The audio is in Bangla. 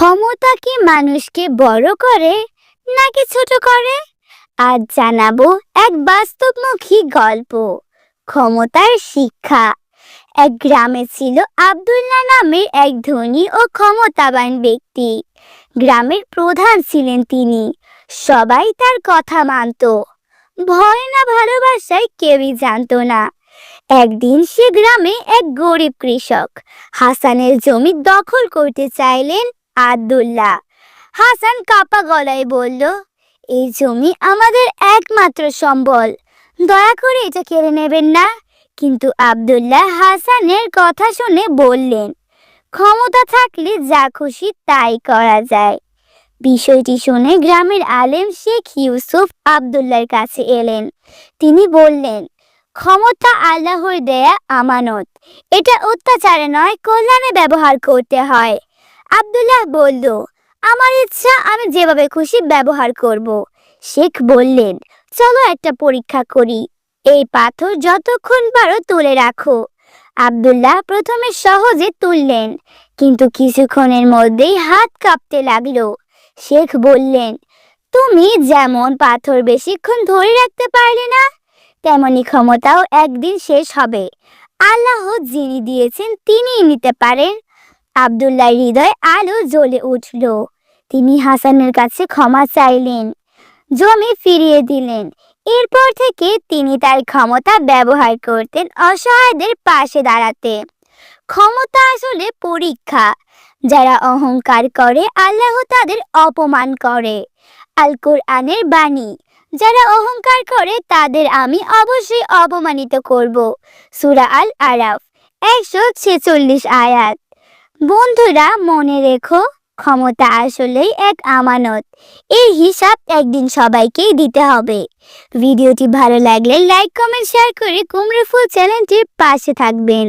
ক্ষমতা কি মানুষকে বড় করে নাকি ছোট করে? আজ জানাব এক বাস্তবমুখী গল্প, ক্ষমতার শিক্ষা। এক গ্রামে ছিল আব্দুল্লাহ নামের এক ধনী ও ক্ষমতাবান ব্যক্তি। গ্রামের প্রধান ছিলেন তিনি। সবাই তার কথা মানত। ভয় না ভালোবাসায় কেউই জানতো না। একদিন সে গ্রামে এক গরিব কৃষক হাসানের জমি দখল করতে চাইলেন আব্দুল্লাহ। হাসান কাপা গলায় বলল, এই জমি আমাদের একমাত্র সম্বল। দয়া করে এটা কেড়ে নেবেন না। কিন্তু আব্দুল্লাহ হাসানের কথা শুনে বললেন, ক্ষমতা থাকলে যা খুশি তাই করা যায়। বিষয়টি শুনে গ্রামের আলেম শেখ ইউসুফ আব্দুল্লাহর কাছে এলেন। তিনি বললেন, ক্ষমতা আল্লাহর দেয়া আমানত। এটা অত্যাচারে নয়, কল্যাণে ব্যবহার করতে হয়। আব্দুল্লাহ বলল, আমার ইচ্ছা, আমি যেভাবে খুশি ব্যবহার করব। শেখ বললেন, চলো একটা পরীক্ষা করি। এই পাথর যতক্ষণ পারো তুলে রাখো। আবদুল্লাহ প্রথমে সহজে তুললেন, কিন্তু কিছুক্ষণের মধ্যেই হাত কাঁপতে লাগল। শেখ বললেন, তুমি যেমন পাথর বেশিক্ষণ ধরে রাখতে পারলে না, তেমনি ক্ষমতাও একদিন শেষ হবে। আল্লাহ যিনি দিয়েছেন, তিনিই নিতে পারেন। আব্দুল্লাহ হৃদয় আলো জ্বলে উঠল। তিনি হাসানের কাছে ক্ষমা চাইলেন, জমি ফিরিয়ে দিলেন। এরপর থেকে তিনি তার ক্ষমতা ব্যবহার করতেন অসহায়দের পাশে দাঁড়াতে। ক্ষমতা আসলে পরীক্ষা। যারা অহংকার করে, আল্লাহ তাদের অপমান করে। আল কোরআনের বাণী, যারা অহংকার করে, তাদের আমি অবশ্যই অপমানিত করব। সুরা আল আরাফ, একশো ছেচল্লিশ আয়াত। বন্ধুরা, মনে রেখো, ক্ষমতা আসলেই এক আমানত। এই হিসাব একদিন সবাইকেই দিতে হবে। ভিডিওটি ভালো লাগলে লাইক, কমেন্ট, শেয়ার করে কুমড়ো ফুল চ্যানেলটির পাশে থাকবেন।